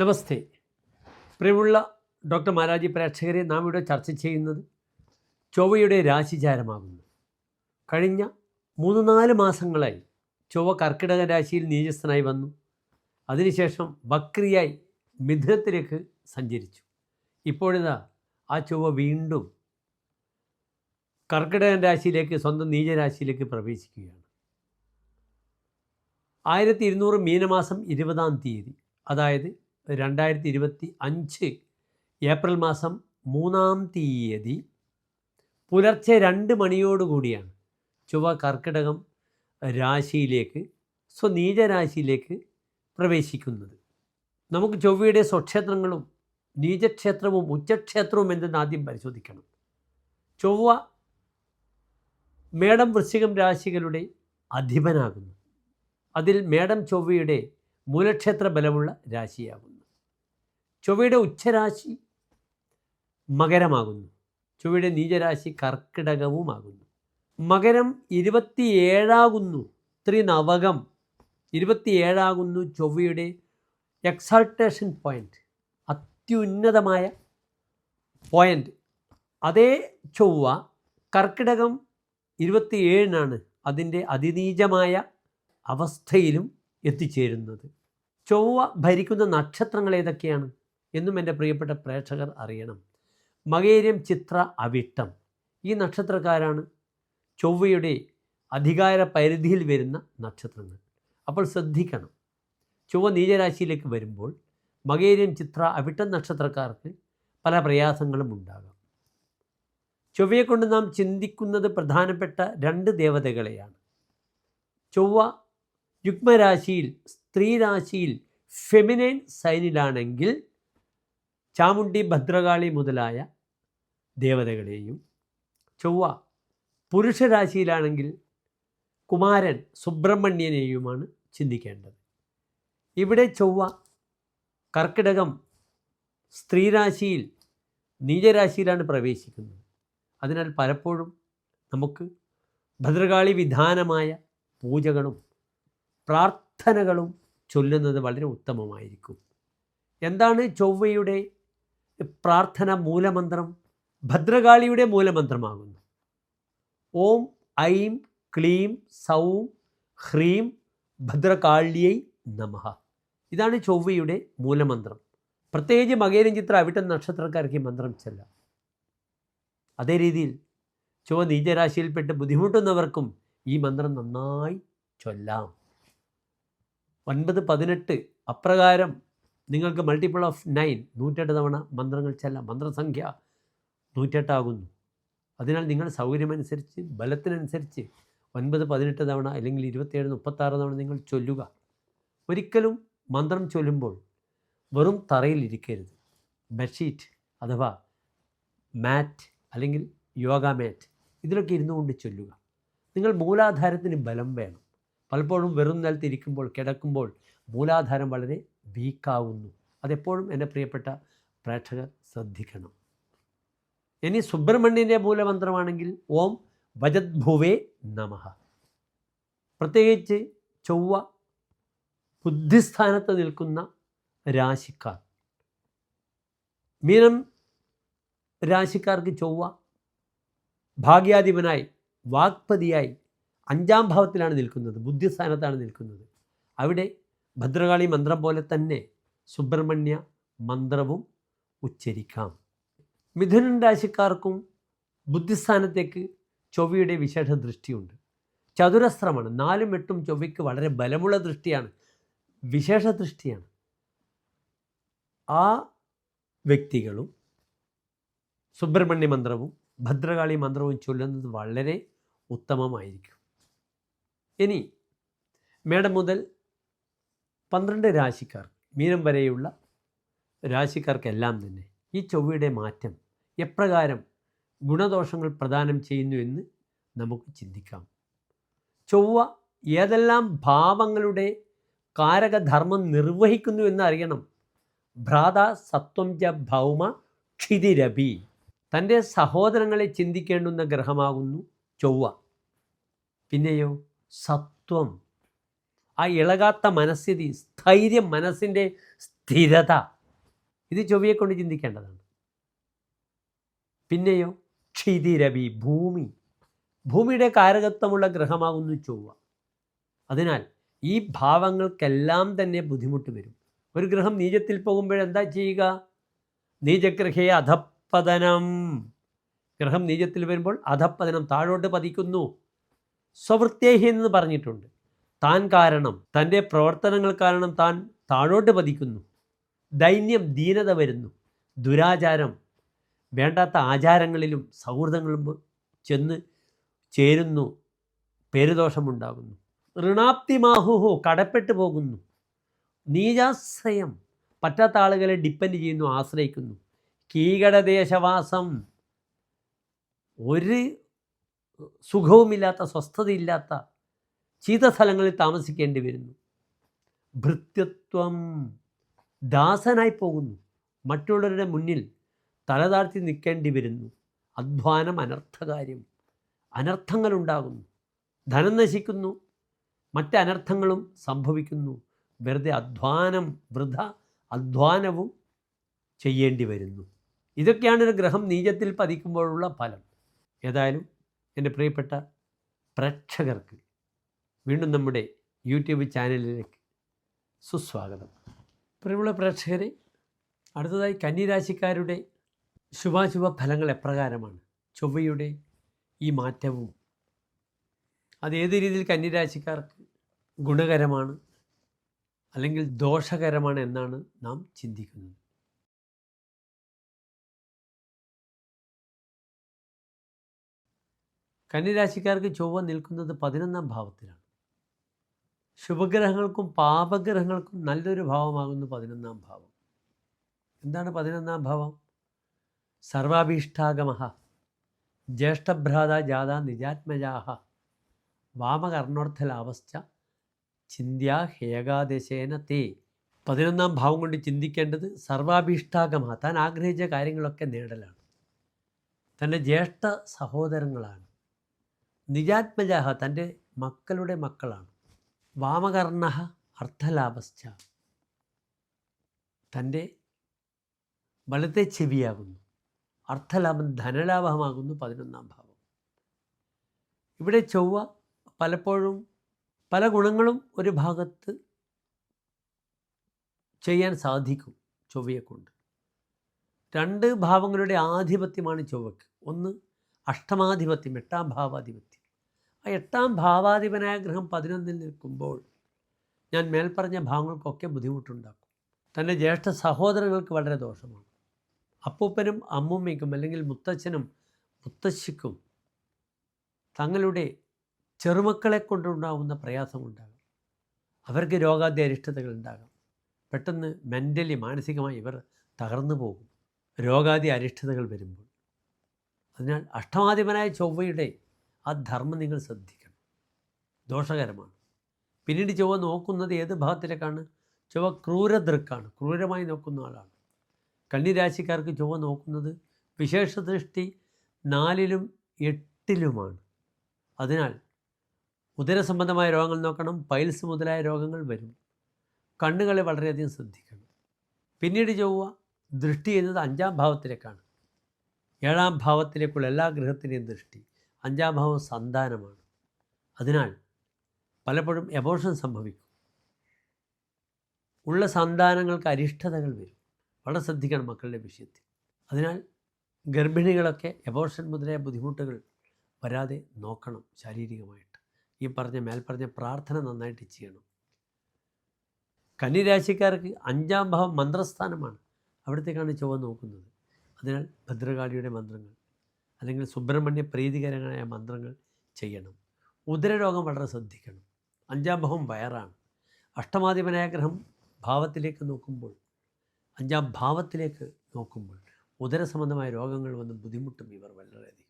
നമസ്തേ. പ്രിയമുള്ള ഡോക്ടർ മാരാജി പ്രേക്ഷകരെ നാം ഇവിടെ ചർച്ച ചെയ്യുന്നത് ചൊവ്വയുടെ രാശിചാരമാകുന്നു. കഴിഞ്ഞ മൂന്ന് നാല് മാസങ്ങളായി ചൊവ്വ കർക്കിടക രാശിയിൽ നീചസ്ഥനായി വന്നു. അതിനുശേഷം വക്രിയായി മിഥുനത്തിലേക്ക് സഞ്ചരിച്ചു. ഇപ്പോഴിതാ ആ ചൊവ്വ വീണ്ടും കർക്കിടകൻ രാശിയിലേക്ക് സ്വന്തം നീചരാശിയിലേക്ക് പ്രവേശിക്കുകയാണ്. ആയിരത്തി ഇരുന്നൂറ് മീനമാസം ഇരുപതാം തീയതി അതായത് രണ്ടായിരത്തി ഇരുപത്തി അഞ്ച് ഏപ്രിൽ മാസം മൂന്നാം തീയതി പുലർച്ചെ രണ്ട് മണിയോടുകൂടിയാണ് ചൊവ്വ കർക്കിടകം രാശിയിലേക്ക് സ്വനീചരാശിയിലേക്ക് പ്രവേശിക്കുന്നത്. നമുക്ക് ചൊവ്വയുടെ സ്വക്ഷേത്രങ്ങളും നീചക്ഷേത്രവും ഉച്ചക്ഷേത്രവും എന്തെന്ന് ആദ്യം പരിശോധിക്കണം. ചൊവ്വ മേടം വൃശ്ചികം രാശികളുടെ അധിപനാകുന്നു. അതിൽ മേടം ചൊവ്വയുടെ മൂലക്ഷേത്ര ബലമുള്ള രാശിയാകുന്നു. ചൊവ്വയുടെ ഉച്ചരാശി മകരമാകുന്നു. ചൊവ്വയുടെ നീചരാശി കർക്കിടകവുമാകുന്നു. മകരം ഇരുപത്തിയേഴാകുന്നു. ത്രിനവകം ഇരുപത്തിയേഴാകുന്നു ചൊവ്വയുടെ എക്സാൾട്ടേഷൻ പോയിന്റ് അത്യുന്നതമായ പോയിന്റ് അതേ ചൊവ്വ കർക്കിടകം ഇരുപത്തിയേഴിനാണ് അതിന്റെ അതിനീചമായ അവസ്ഥയിലും എത്തിച്ചേരുന്നത്. ചൊവ്വ ഭരിക്കുന്ന നക്ഷത്രങ്ങൾ ഏതൊക്കെയാണ്? എന്നും എന്റെ പ്രിയപ്പെട്ട പ്രേക്ഷകർ അറിയണം. മകേരിയം ചിത്ര അവിട്ടം. ഈ നക്ഷത്രക്കാരാണ് ചൊവ്വയുടെ അധികാര പരിധിയിൽ വരുന്ന നക്ഷത്രങ്ങൾ. അപ്പോൾ ശ്രദ്ധിക്കണം. ചൊവ്വ നീചരാശിയിലേക്ക് വരുമ്പോൾ മകേരിയം ചിത്ര അവിട്ടം നക്ഷത്രക്കാർക്ക് പല പ്രയാസങ്ങളും ഉണ്ടാകാം. ചൊവ്വയെ കൊണ്ട് നാം ചിന്തിക്കുന്നത് പ്രധാനപ്പെട്ട രണ്ട് ദേവതകളെയാണ്. ചൊവ്വ യുഗ്മരാശിയിൽ സ്ത്രീരാശിയിൽ ഫെമിനൈൻ സൈനിലാണെങ്കിൽ ചാമുണ്ടി ഭദ്രകാളി മുതലായ ദേവതകളെയും ചൊവ്വ പുരുഷരാശിയിലാണെങ്കിൽ കുമാരൻ സുബ്രഹ്മണ്യനെയുമാണ് ചിന്തിക്കേണ്ടത്. ഇവിടെ ചൊവ്വ കർക്കിടകം സ്ത്രീരാശിയിൽ നീചരാശിയിലാണ് പ്രവേശിക്കുന്നത്. അതിനാൽ പലപ്പോഴും നമുക്ക് ഭദ്രകാളി വിധാനമായ പൂജകളും പ്രാർത്ഥനകളും ചൊല്ലുന്നത് വളരെ ഉത്തമമായിരിക്കും. എന്താണ് ചൊവ്വയുടെ പ്രാർത്ഥന മൂലമന്ത്രം ഭദ്രകാളിയുടെ മൂലമന്ത്രമാകുന്നു. ഓം ഐം ക്ലീം സൗം ഹ്രീം ഭദ്രകാളിയൈ നമഃ. ഇതാണ് ചൊവ്വയുടെ മൂലമന്ത്രം. പ്രത്യേകിച്ച് മകേരം ചിത്ര അവിട്ട നക്ഷത്രക്കാർക്ക് മന്ത്രം ചെല്ല. അതേ രീതിയിൽ ചൊവ്വ നീചരാശിയിൽപ്പെട്ട് ബുദ്ധിമുട്ടുന്നവർക്കും ഈ മന്ത്രം നന്നായി ചൊല്ലാം. ഒൻപത് പതിനെട്ട് അപ്രകാരം നിങ്ങൾക്ക് മൾട്ടിപ്പിൾ ഓഫ് നയൻ നൂറ്റെട്ട് തവണ മന്ത്രങ്ങൾ ചെല്ലാം. മന്ത്രസംഖ്യ നൂറ്റെട്ടാകുന്നു അതിനാൽ നിങ്ങൾ സൗകര്യമനുസരിച്ച് ബലത്തിനനുസരിച്ച് ഒൻപത് പതിനെട്ട് തവണ അല്ലെങ്കിൽ ഇരുപത്തിയേഴ് മുപ്പത്താറ് തവണ നിങ്ങൾ ചൊല്ലുക. ഒരിക്കലും മന്ത്രം ചൊല്ലുമ്പോൾ വെറും തറയിലിരിക്കരുത് ബെഡ്ഷീറ്റ് അഥവാ മാറ്റ് അല്ലെങ്കിൽ യോഗ മാറ്റ് ഇതിലൊക്കെ ഇരുന്നു കൊണ്ട് ചൊല്ലുക. നിങ്ങൾ മൂലാധാരത്തിന് ബലം വേണം. പലപ്പോഴും വെറും നിലത്തിരിക്കുമ്പോൾ കിടക്കുമ്പോൾ മൂലാധാരം വളരെ വീക്കാവുന്നു. അതെപ്പോഴും എന്റെ പ്രിയപ്പെട്ട പ്രേക്ഷകർ ശ്രദ്ധിക്കണം. ഇനി സുബ്രഹ്മണ്യന്റെ മൂലമന്ത്രമാണെങ്കിൽ ഓം ഭജദ്ഭുവേ നമ. പ്രത്യേകിച്ച് ചൊവ്വ ബുദ്ധിസ്ഥാനത്ത് നിൽക്കുന്ന രാശിക്കാർ. മീനം രാശിക്കാർക്ക് ചൊവ്വ ഭാഗ്യാധിപനായി വാക്പതിയായി അഞ്ചാം ഭാവത്തിലാണ് നിൽക്കുന്നത് ബുദ്ധിസ്ഥാനത്താണ് നിൽക്കുന്നത്. അവിടെ ഭദ്രകാളി മന്ത്രം പോലെ തന്നെ സുബ്രഹ്മണ്യ മന്ത്രവും ഉച്ചരിക്കാം. മിഥുനൻ രാശിക്കാർക്കും ബുദ്ധിസ്ഥാനത്തേക്ക് ചൊവ്വയുടെ വിശേഷ ദൃഷ്ടിയുണ്ട്. ചതുരസ്രമാണ് നാലും എട്ടും ചൊവ്വയ്ക്ക് വളരെ ബലമുള്ള ദൃഷ്ടിയാണ്. വിശേഷ ദൃഷ്ടിയാണ്. ആ വ്യക്തികളും സുബ്രഹ്മണ്യ മന്ത്രവും ഭദ്രകാളി മന്ത്രവും ചൊല്ലുന്നത് വളരെ ഉത്തമമായിരിക്കും. ഇനി മേടം മുതൽ പന്ത്രണ്ട് രാശിക്കാർ മീനം വരെയുള്ള രാശിക്കാർക്കെല്ലാം തന്നെ ഈ ചൊവ്വയുടെ മാറ്റം എപ്രകാരം ഗുണദോഷങ്ങൾ പ്രദാനം ചെയ്യുന്നു എന്ന് നമുക്ക് ചിന്തിക്കാം. ചൊവ്വ ഏതെല്ലാം ഭാവങ്ങളുടെ കാരകധർമ്മം നിർവഹിക്കുന്നു എന്ന് അറിയണം ഭ്രാത സത്വം ച ഭൗമ ക്ഷിതിരഭി. തന്റെ സഹോദരങ്ങളെ ചിന്തിക്കേണ്ടുന്ന ഗ്രഹമാകുന്നു ചൊവ്വ. പിന്നെയോ സത്വം. ആ ഇളകാത്ത മനസ്ഥിതി സ്ഥൈര്യം മനസ്സിന്റെ സ്ഥിരത. ഇത് ചൊവ്വയെ കൊണ്ട് ചിന്തിക്കേണ്ടതാണ്. പിന്നെയോ ക്ഷിതിരവി ഭൂമി. ഭൂമിയുടെ കാരകത്വമുള്ള ഗ്രഹമാകുന്നു ചൊവ്വ. അതിനാൽ ഈ ഭാവങ്ങൾക്കെല്ലാം തന്നെ ബുദ്ധിമുട്ട് വരും. ഒരു ഗ്രഹം നീചത്തിൽ പോകുമ്പോഴെന്താ ചെയ്യുക? നീചഗ്രഹയെ അധപ്പതനം ഗ്രഹം നീചത്തിൽ വരുമ്പോൾ അധപ്പതനം താഴോട്ട് പതിക്കുന്നു. സ്വവൃത്തേഹി എന്ന് പറഞ്ഞിട്ടുണ്ട്. താൻ കാരണം തന്റെ പ്രവർത്തനങ്ങൾ കാരണം താൻ താഴോട്ട് പതിക്കുന്നു. ദൈന്യം ദീനത വരുന്നു. ദുരാചാരം വേണ്ടാത്ത ആചാരങ്ങളിലും സൗഹൃദങ്ങളിലും ചെന്ന് ചേരുന്നു. പേരുദോഷമുണ്ടാകുന്നു. ഋണാപ്തിമാഹുഹോ കടപ്പെട്ടു പോകുന്നു. നീചാശ്രയം പറ്റാത്ത ആളുകളെ ഡിപ്പെൻഡ് ചെയ്യുന്നു ആശ്രയിക്കുന്നു. കീകടദേശവാസം ഒരു സുഖവുമില്ലാത്ത സ്വസ്ഥതയില്ലാത്ത ചീത്ത സ്ഥലങ്ങളിൽ താമസിക്കേണ്ടി വരുന്നു. ഭൃത്യത്വം ദാസനായി പോകുന്നു. മറ്റുള്ളവരുടെ മുന്നിൽ തലതാഴ്ത്തി നിൽക്കേണ്ടി വരുന്നു. അധ്വാനം അനർത്ഥകാര്യം അനർത്ഥങ്ങളുണ്ടാകുന്നു. ധനം നശിക്കുന്നു. മറ്റ് അനർത്ഥങ്ങളും സംഭവിക്കുന്നു. വെറുതെ അധ്വാനം വൃഥ അധ്വാനവും ചെയ്യേണ്ടി വരുന്നു. ഇതൊക്കെയാണ് ഒരു ഗ്രഹം നീചത്തിൽ പതിക്കുമ്പോഴുള്ള ഫലം. ഏതായാലും എന്റെ പ്രിയപ്പെട്ട പ്രേക്ഷകർക്ക് വീണ്ടും നമ്മുടെ യൂട്യൂബ് ചാനലിലേക്ക് സുസ്വാഗതം. പ്രിയമുള്ള പ്രേക്ഷകരെ അടുത്തതായി കന്നിരാശിക്കാരുടെ ശുഭാശുഭ ഫലങ്ങൾ എപ്രകാരമാണ്? ചൊവ്വയുടെ ഈ മാറ്റവും അത് ഏത് രീതിയിൽ കന്നിരാശിക്കാർക്ക് ഗുണകരമാണ്? അല്ലെങ്കിൽ ദോഷകരമാണ് എന്നാണ് നാം ചിന്തിക്കുന്നത്. കന്നിരാശിക്കാർക്ക് ചൊവ്വ നിൽക്കുന്നത് പതിനൊന്നാം ഭാവത്തിലാണ്. ശുഭഗ്രഹങ്ങൾക്കും പാപഗ്രഹങ്ങൾക്കും നല്ലൊരു ഭാവമാകുന്നു പതിനൊന്നാം ഭാവം. എന്താണ് പതിനൊന്നാം ഭാവം? സർവാഭീഷ്ടാഗമ ജ്യേഷ്ഠഭ്രാത ജാത നിജാത്മജാഹ വാമകർണോർത്ഥലാവസ്ഥ ചിന്ത്യ ഹേകാദശേന തേ. പതിനൊന്നാം ഭാവം കൊണ്ട് ചിന്തിക്കേണ്ടത് സർവാഭീഷ്ടാഗമ താൻ ആഗ്രഹിച്ച കാര്യങ്ങളൊക്കെ നേടലാണ്. തന്റെ ജ്യേഷ്ഠ സഹോദരങ്ങളാണ്. നിജാത്മജാഹ തന്റെ മക്കളുടെ മക്കളാണ്. വാമകർണ അർത്ഥലാഭസ്ഥ തന്റെ വലത്തെ ചെവിയാകുന്നു. അർത്ഥലാഭം ധനലാഭമാകുന്നു പതിനൊന്നാം ഭാവം. ഇവിടെ ചൊവ്വ പലപ്പോഴും പല ഗുണങ്ങളും ഒരു ഭാഗത്ത് ചെയ്യാൻ സാധിക്കും ചൊവ്വയെ കൊണ്ട് രണ്ട് ഭാവങ്ങളുടെ ആധിപത്യമാണ് ചൊവ്വയ്ക്ക്. ഒന്ന് അഷ്ടമാധിപത്യം എട്ടാം ഭാവാധിപത്യം. ആ എട്ടാം ഭാവാധിപനായ ഗ്രഹം പതിനൊന്നിൽ നിൽക്കുമ്പോൾ ഞാൻ മേൽപ്പറഞ്ഞ ഭാവങ്ങൾക്കൊക്കെ ബുദ്ധിമുട്ടുണ്ടാക്കും. തന്റെ ജ്യേഷ്ഠ സഹോദരങ്ങൾക്ക് വളരെ ദോഷമാണ്. അപ്പൂപ്പനും അമ്മൂമ്മയ്ക്കും അല്ലെങ്കിൽ മുത്തച്ഛനും മുത്തശ്ശിക്കും തങ്ങളുടെ ചെറുമക്കളെ കൊണ്ടുണ്ടാകുന്ന പ്രയാസമുണ്ടാകും. അവർക്ക് രോഗാദ്യ ഉണ്ടാകാം പെട്ടെന്ന് മെന്റലി മാനസികമായി ഇവർ തകർന്നു പോകും. രോഗാദി അരിഷ്ടതകൾ വരുമ്പോൾ. അതിനാൽ അഷ്ടമാധിപനായ ചൊവ്വയുടെ ആ ധർമ്മം നിങ്ങൾ ശ്രദ്ധിക്കണം. ദോഷകരമാണ്. പിന്നീട് ചൊവ്വ നോക്കുന്നത് ഏത് ഭാഗത്തിലേക്കാണ്? ചൊവ്വ ക്രൂരദൃക്കാണ്. ക്രൂരമായി നോക്കുന്ന ആളാണ്. കന്നിരാശിക്കാർക്ക് ചൊവ്വ നോക്കുന്നത് വിശേഷ ദൃഷ്ടി നാലിലും എട്ടിലുമാണ്. അതിനാൽ ഉദരസംബന്ധമായ രോഗങ്ങൾ നോക്കണം. പൈൽസ് മുതലായ രോഗങ്ങൾ വരും. കണ്ണുകളെ വളരെയധികം ശ്രദ്ധിക്കണം. പിന്നീട് ചൊവ്വ ദൃഷ്ടി ചെയ്യുന്നത് അഞ്ചാം ഭാവത്തിലേക്കാണ്. ഏഴാം ഭാവത്തിലേക്കുള്ള എല്ലാ ഗ്രഹത്തിന്റെയും ദൃഷ്ടി. അഞ്ചാം ഭാവം സന്താനമാണ്. അതിനാൽ പലപ്പോഴും എബോർഷൻ സംഭവിക്കും. ഉള്ള സന്താനങ്ങൾക്ക് അരിഷ്ടതകൾ വരും. വളരെ ശ്രദ്ധിക്കണം മക്കളുടെ വിഷയത്തിൽ. അതിനാൽ ഗർഭിണികളൊക്കെ എബോർഷൻ മുതലായ ബുദ്ധിമുട്ടുകൾ വരാതെ നോക്കണം ശാരീരികമായിട്ട്. ഈ പറഞ്ഞ മേൽപ്പറഞ്ഞ പ്രാർത്ഥന നന്നായിട്ട് ചെയ്യണം. കന്നിരാശിക്കാർക്ക് അഞ്ചാം ഭാവം മന്ത്രസ്ഥാനമാണ്. അവിടത്തേക്കാണ് ചൊവ്വ നോക്കുന്നത്. അതിനാൽ ഭദ്രകാളിയുടെ മന്ത്രങ്ങൾ അല്ലെങ്കിൽ സുബ്രഹ്മണ്യ പ്രീതികരമായ മന്ത്രങ്ങൾ ചെയ്യണം. ഉദരരോഗം വളരെ ശ്രദ്ധിക്കണം. അഞ്ചാം ഭാവം വയറാണ്. അഷ്ടമാധിപനായ ഗ്രഹം ഭാവത്തിലേക്ക് നോക്കുമ്പോൾ അഞ്ചാം ഭാവത്തിലേക്ക് നോക്കുമ്പോൾ ഉദര സംബന്ധമായ രോഗങ്ങൾ വന്ന് ബുദ്ധിമുട്ടും ഇവർ വളരെയധികം.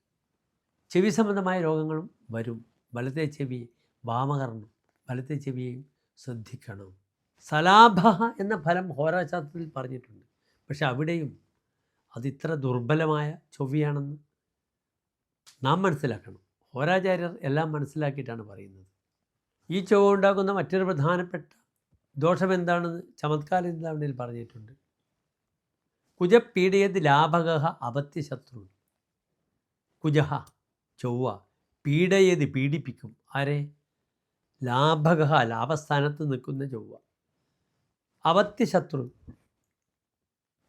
ചെവി സംബന്ധമായ രോഗങ്ങളും വരും. വലത്തെ ചെവി വാമകർണം വലത്തെ ചെവിയെയും ശ്രദ്ധിക്കണം. സലാഭ എന്ന ഫലം ഹോരാശാസ്ത്രത്തിൽ പറഞ്ഞിട്ടുണ്ട്. പക്ഷെ അവിടെയും അതിത്ര ദുർബലമായ ചൊവ്വയാണെന്ന് നാം മനസ്സിലാക്കണം. ഹോരാചാര്യർ എല്ലാം മനസ്സിലാക്കിയിട്ടാണ് പറയുന്നത്. ഈ ചൊവ്വ ഉണ്ടാകുന്ന മറ്റൊരു പ്രധാനപ്പെട്ട ദോഷം എന്താണെന്ന് ചമത്കാല ചിന്താമണിയിൽ പറഞ്ഞിട്ടുണ്ട്. കുജപീഡയത് ലാഭക അപത്യശത്രു കുജഹ ചൊവ്വ പീഡയത് പീഡിപ്പിക്കും. ആരെ? ലാഭക ലാഭസ്ഥാനത്ത് നിൽക്കുന്ന ചൊവ്വ. അപത്യശത്രു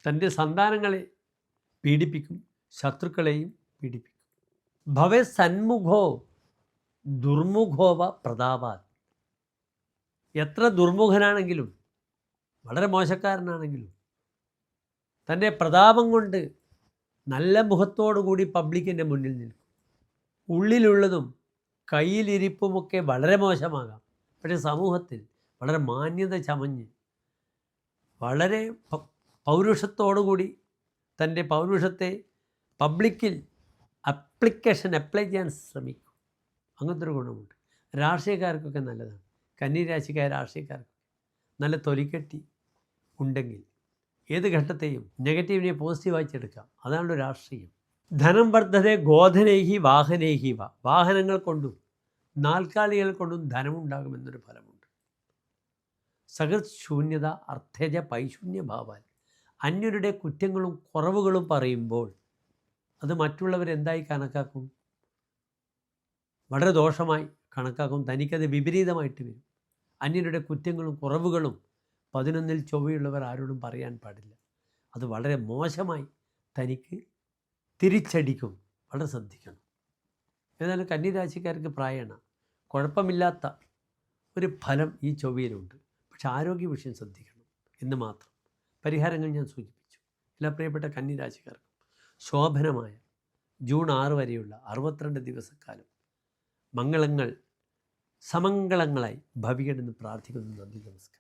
തന്റെ സന്താനങ്ങളെ പീഡിപ്പിക്കും ശത്രുക്കളെയും പീഡിപ്പിക്കും. ഭവേ സന്മുഖോ ദുർമുഖോവ പ്രതാപാത്. എത്ര ദുർമുഖനാണെങ്കിലും വളരെ മോശക്കാരനാണെങ്കിലും തന്റെ പ്രതാപം കൊണ്ട് നല്ല മുഖത്തോടു കൂടി പബ്ലിക്കിന്റെ മുന്നിൽ നിൽക്കും. ഉള്ളിലുള്ളതും കയ്യിലിരിപ്പുമൊക്കെ വളരെ മോശമാകാം. പക്ഷേ സമൂഹത്തിൽ വളരെ മാന്യത ചമഞ്ഞ് വളരെ പൗരുഷത്തോടുകൂടി തന്റെ പൗരുഷത്തെ പബ്ലിക്കിൽ അപ്ലിക്കേഷൻ അപ്ലൈ ചെയ്യാൻ ശ്രമിക്കും. അങ്ങനത്തെ ഒരു ഗുണമുണ്ട്. രാഷ്ട്രീയക്കാർക്കൊക്കെ നല്ലതാണ്. കന്നിരാശിക്കാർ രാഷ്ട്രീയക്കാർക്ക് നല്ല തൊലിക്കെട്ടി ഉണ്ടെങ്കിൽ ഏത് ഘട്ടത്തെയും നെഗറ്റീവിനെ പോസിറ്റീവായിച്ചെടുക്കാം അതാണല്ലോ രാഷ്ട്രീയം. ധനം വർദ്ധത ഗോധനേഹി വാഹനേഹി വ. വാഹനങ്ങൾ കൊണ്ടും നാൽക്കാലികൾ കൊണ്ടും ധനമുണ്ടാകുമെന്നൊരു ഫലമുണ്ട്. സഹൃത് ശൂന്യത അർത്ഥജ പൈശൂന്യഭാവാൽ അന്യരുടെ കുറ്റങ്ങളും കുറവുകളും പറയുമ്പോൾ അത് മറ്റുള്ളവരെന്തായി കണക്കാക്കും? വളരെ ദോഷമായി കണക്കാക്കും. തനിക്കത് വിപരീതമായിട്ട് വരും. അന്യരുടെ കുറ്റങ്ങളും കുറവുകളും പതിനൊന്നിൽ ചൊവ്വയുള്ളവർ ആരോടും പറയാൻ പാടില്ല. അത് വളരെ മോശമായി തനിക്ക് തിരിച്ചടിക്കും. വളരെ ശ്രദ്ധിക്കണം. ഏതായാലും കന്നിരാശിക്കാർക്ക് പ്രായണ കുഴപ്പമില്ലാത്ത ഒരു ഫലം ഈ ചൊവ്വയിലുണ്ട്. പക്ഷെ ആരോഗ്യ വിഷയം ശ്രദ്ധിക്കണം എന്ന് മാത്രം. പരിഹാരങ്ങൾ ഞാൻ സൂചിപ്പിച്ചു. എല്ലാ പ്രിയപ്പെട്ട കന്നിരാശിക്കാർക്കും. ശോഭനമായ ജൂൺ ആറ് വരെയുള്ള അറുപത്തിരണ്ട് ദിവസക്കാലം മംഗളങ്ങൾ സമംഗളങ്ങളായി ഭവിക്കണമെന്ന് പ്രാർത്ഥിക്കുന്നു. നന്ദി നമസ്കാരം.